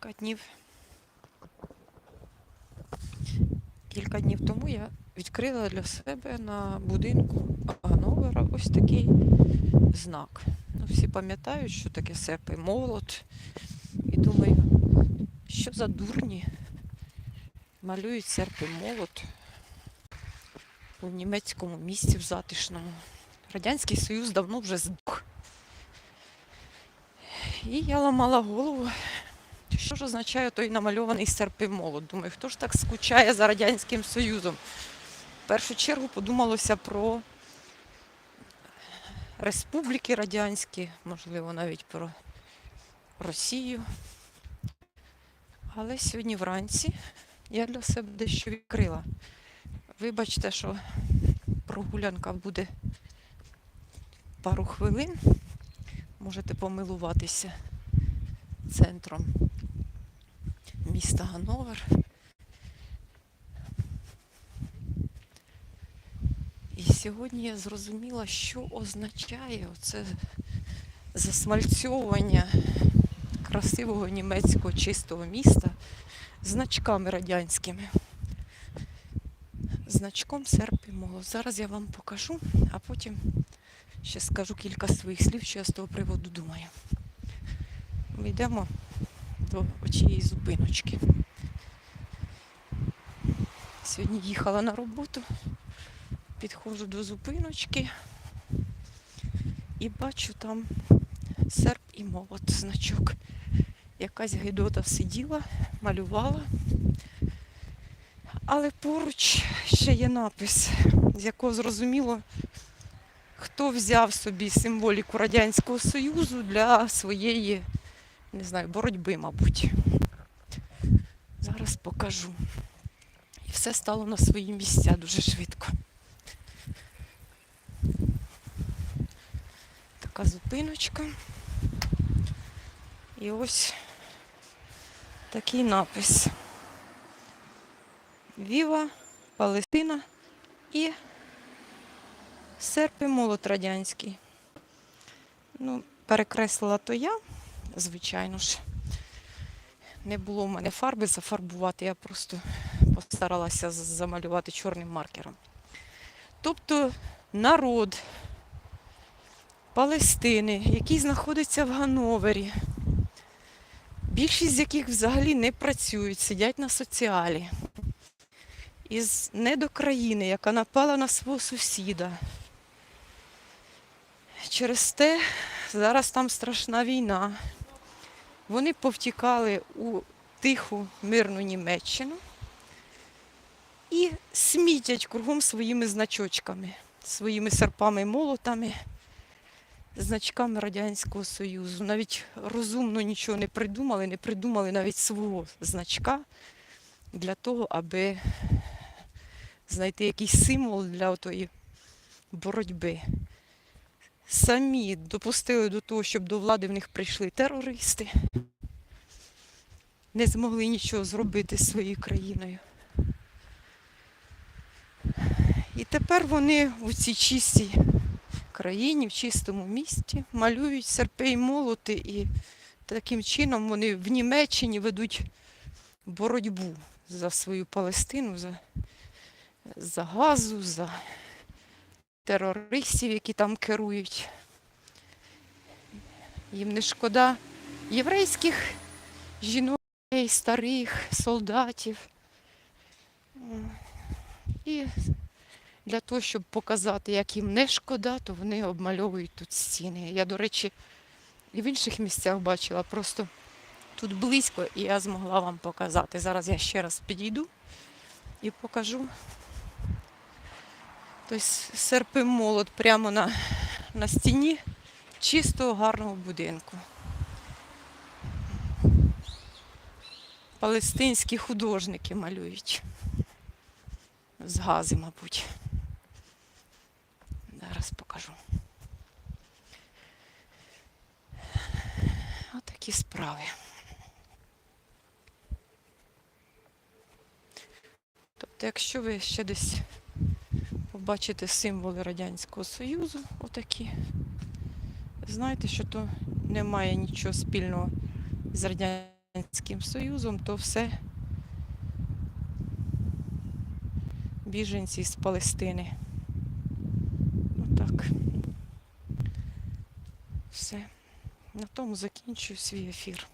Кілька днів. Кілька днів тому я відкрила для себе на будинку Гановера ось такий знак. Ну, всі пам'ятають, що таке серп і молот. І думаю, що за дурні малюють серп і молот у німецькому місті в затишному. Радянський Союз давно вже здох. І я ламала голову, що ж означає той намальований серп і молот? Думаю, хто ж так скучає за Радянським Союзом? В першу чергу подумалося про республіки радянські, можливо, навіть про Росію. Але сьогодні вранці я для себе дещо відкрила. Вибачте, що прогулянка буде пару хвилин. Можете помилуватися центром міста Гановер. І сьогодні я зрозуміла, що означає оце засмальцьовування красивого німецького чистого міста значками радянськими. Значком серп і молот. Зараз я вам покажу, а потім ще скажу кілька своїх слів, що я з того приводу думаю. Ми йдемо до оцієї зупиночки. Сьогодні їхала на роботу, підходжу до зупиночки і бачу там серп і молот значок. Якась гидота сиділа, малювала. Але поруч ще є напис, з якого зрозуміло, хто взяв собі символіку Радянського Союзу для своєї, не знаю, боротьби, мабуть. Зараз покажу. І все стало на свої місця дуже швидко. Така зупиночка. І ось такий напис. Віва, Палестина і серп і молот радянський. Ну, перекреслила то я, звичайно ж. Не було в мене фарби зафарбувати, я просто постаралася замалювати чорним маркером. Тобто народ Палестини, який знаходиться в Гановері, більшість з яких взагалі не працюють, сидять на соціалі. Із недокраїни, яка напала на свого сусіда. Через те зараз там страшна війна. Вони повтікали у тиху мирну Німеччину і смітять кругом своїми значочками, своїми серпами, молотами, значками Радянського Союзу. Навіть розумно нічого не придумали, не придумали навіть свого значка для того, аби знайти якийсь символ для тої боротьби. Самі допустили до того, щоб до влади в них прийшли терористи, не змогли нічого зробити з своєю країною. І тепер вони у цій чистій країні, в чистому місті, малюють серпи і молоти, і таким чином вони в Німеччині ведуть боротьбу за свою Палестину, за, за газу, за терористів, які там керують. Їм не шкода єврейських жінок, старих, солдатів. І для того, щоб показати, як їм не шкода, то вони обмальовують тут стіни. Я, до речі, і в інших місцях бачила, просто тут близько, і я змогла вам показати. Зараз я ще раз підійду і покажу. Тобто серпи молот прямо на, на стіні чистого гарного будинку. Палестинські художники малюють. З гази, мабуть. Зараз покажу. Отакі справи. Тобто, якщо ви ще десь побачите символи Радянського Союзу, отакі, знайте, що то немає нічого спільного з радянським Союзом, то все біженці з Палестини. Отак. Все. На тому закінчую свій ефір.